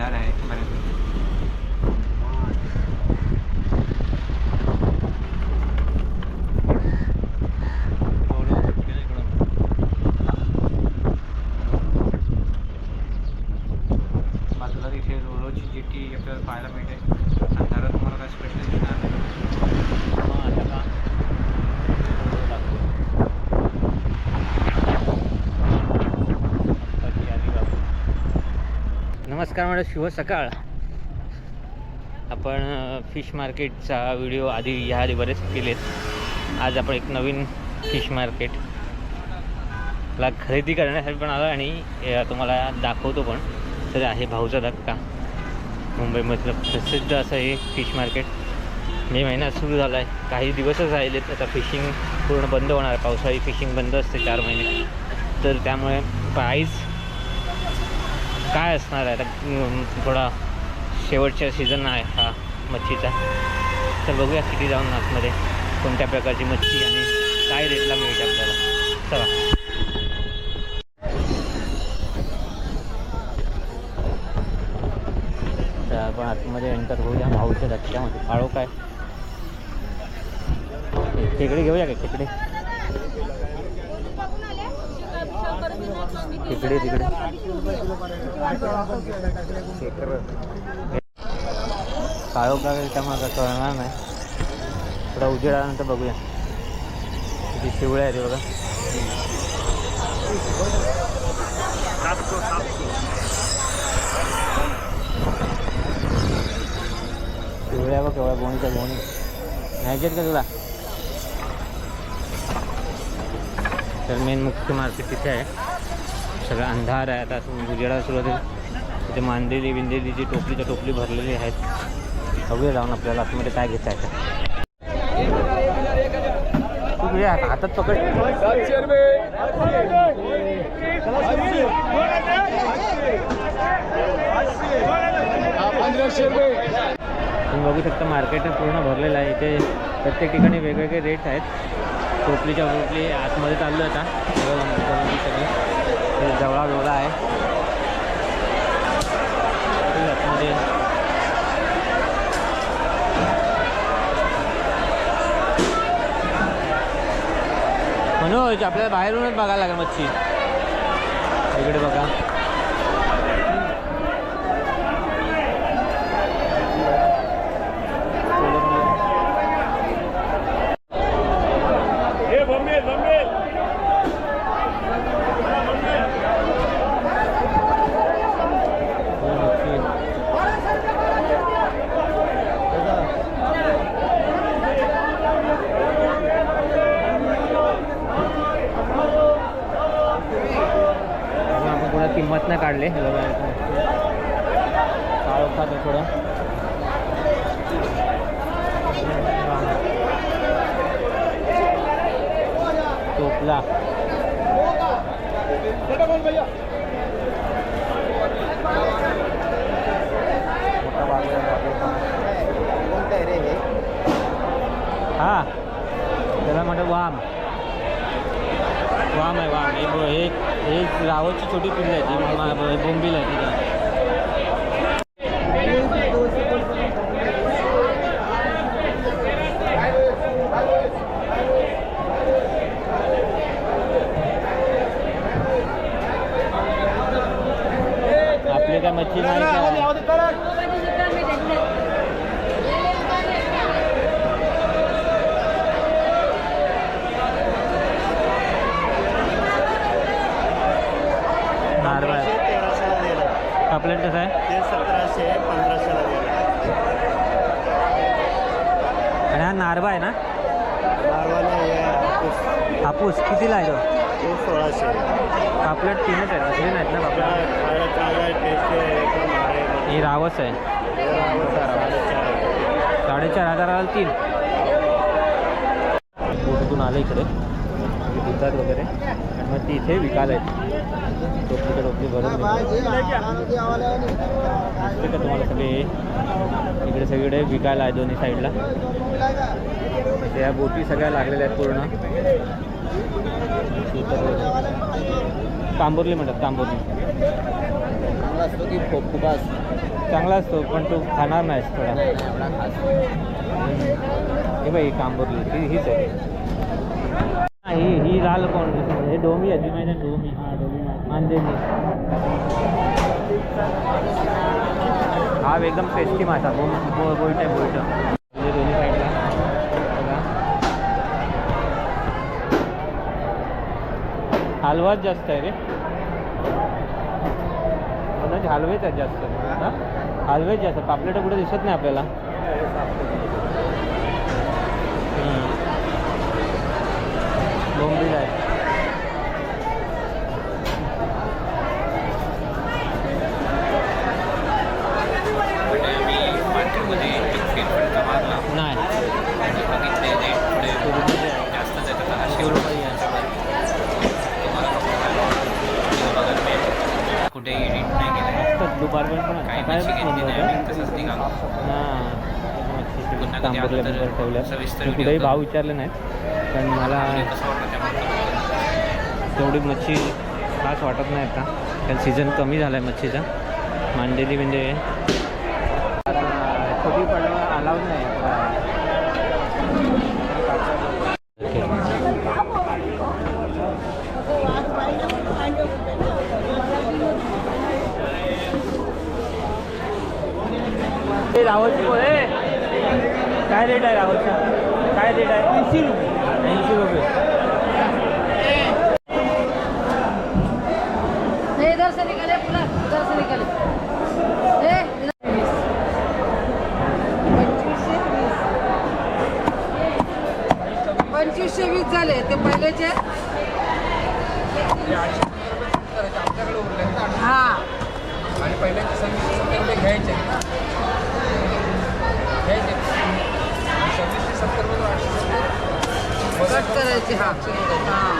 अंधार है बराबर पाहायला मिळते अंधारात तुम्हाला काय स्पेशल दिसणार नाही. नमस्कार मॅडम शुभ सकाळ. आपण फिश मार्केटचा व्हिडिओ आधी ह्या आधी बरेच केलेत. आज आपण एक नवीन फिश मार्केट ला खरेदी करण्यासाठी पण आलो आणि तुम्हाला दाखवतो पण. तर आहे भाऊचा धक्का. मुंबईमधलं प्रसिद्ध असं हे फिश मार्केट मे महिना सुरू झाला आहे काही दिवसच राहिलेत. आता फिशिंग पूर्ण बंद होणार. पावसाळी फिशिंग बंद असते चार महिने. तर त्यामुळे प्राईज काय असणार आहे? आता थोडा शेवटचा सीझन आहे हा मच्छीचा. तर बघूया किती जाऊन आतमध्ये कोणत्या प्रकारची मच्छी आणि काय रेटला मिळते आपल्याला. चला. तर आपण आतमध्ये एंटर होऊया भाऊच्या धक्क्यामध्ये. काळो काय? खेकडे घेऊया का खेकडे? तिकडे तिकडे. काळो काळ त्यामुळे कळणार नाही. थोडा उजेड आल्यानंतर बघूया. किती शिवळ्या आहेत हे बघा. शिवळ्या बघ केवढ्या बोणीच्या बोणी. नाही का तुला? तर मेन मुख्य मार्केट तिथे आहे. सगळा अंधार आहे आता गुजरात उजेडा सुरू होते तिथे मांदेली विंदेलीची टोपलीच्या टोपली भरलेली आहेत. सगळे जाऊन आपल्याला आतमध्ये काय घेता येतं. हातात पकड. तुम्ही बघू शकता मार्केट पूर्ण भरलेलं आहे. इथे प्रत्येक ठिकाणी वेगवेगळे रेट आहेत. टोपलीच्या टोपली आतमध्ये चाललो आता. सगळं जवळा जवळा आहे. आतमध्ये. मनोज आपल्याला बाहेरूनच बघायला लागेल मच्छी. इकडे बघा ही मच्छी आणि आपण नाही काढले. काळं खातं थोडं टोपला. हा. त्याला म्हणतात वाम. वाम आहे वाम हे हे हे रावतची छोटी पिल्ल आहे ती बोंबील आहे तिथं आपले काय मच्छी नाही का? नारळ आहे. पापलेट कसं आहे? ते सतराशे पंधराशेला गेला आणि हा नारबा आहे ना? मारवाला हे हापूस. हापूस. कितीला आहे तो? तो सोळाशे. पापलेट तीनच आहेत. असले नाहीत ना पापलेट? खायला चांगला आहे टेस्ट आहे एकदम भारी आहे. ही रावस आहे. हे साडेचार आहे. साडेचार हजाराला तीन. बोटीतून आलं इकडे? इथे दुधात वगैरे. आणि मग ती इथे विकायला येते टोपलीच्या टोपली भरून दिसते का तुम्हाला सगळे? इकडे सगळीकडे विकायला आहे दोन्ही साईडला त्या बोटी सगळ्या लागलेल्या आहेत पूर्ण. कांबोरली म्हणतात कांबोरली चांगला असतो की फोकुबास चांगला असतो पण तू खाणार नाहीस थोडा. हे बाई कांबोरली ही हीच आहे. लाल कोण हे? डोमी आहे माहिती आहे डोमी। हा डोमी मांदेली हा एकदम टेस्टी मासा बो बो बोईट आहे बोईट म्हणजे दोन्ही साईडला बघा हलवाच जास्त आहे रे। म्हणजे हलवेच आहेत जास्त हा? हलवेच जास्त पापलेट कुठे दिसत नाही आपल्याला हम्म. बोंबील आहे म्हणजे आम्ही मार्केटमध्ये फेरफटका मारला नाही आणि बघितले ते थोडे ते रुपये आहे. जास्तच येतात असे शंभर रुपये आहे. तुम्हाला व्हिडिओ बघायला मिळेल. कुठे एडिट नाही केलं दुपारपर्यंत पण काही सकाळी मच्छी पण घेतली बंद नाही. होतं. आम्ही तसंच निघालो. मच्छीचे पुन्हा कधी आलं तर सविस्तर कुठेही. भाव विचारले नाहीत. पण मला कसं वाटलं तेवढी मच्छी खास वाटत नाही आता. कारण सीझन कमी झाला आहे मच्छीचा. मांडेली म्हणजे छोटी पडवा अलाउड नाही. ते रावलची पोहे काय रेट आहे रावलचा काय रेट आहे? ऐंशी रुपये. ऐंशी रुपये. इधर से निकले पुनः इधर से निकले ए पंचवीसशे वीस झाले. ते पहिलेचे. हा. आणि सव्वीसशे घ्यायचे. घ्यायचे. सव्वीसशे सत्तर कट करायचे हा. हा.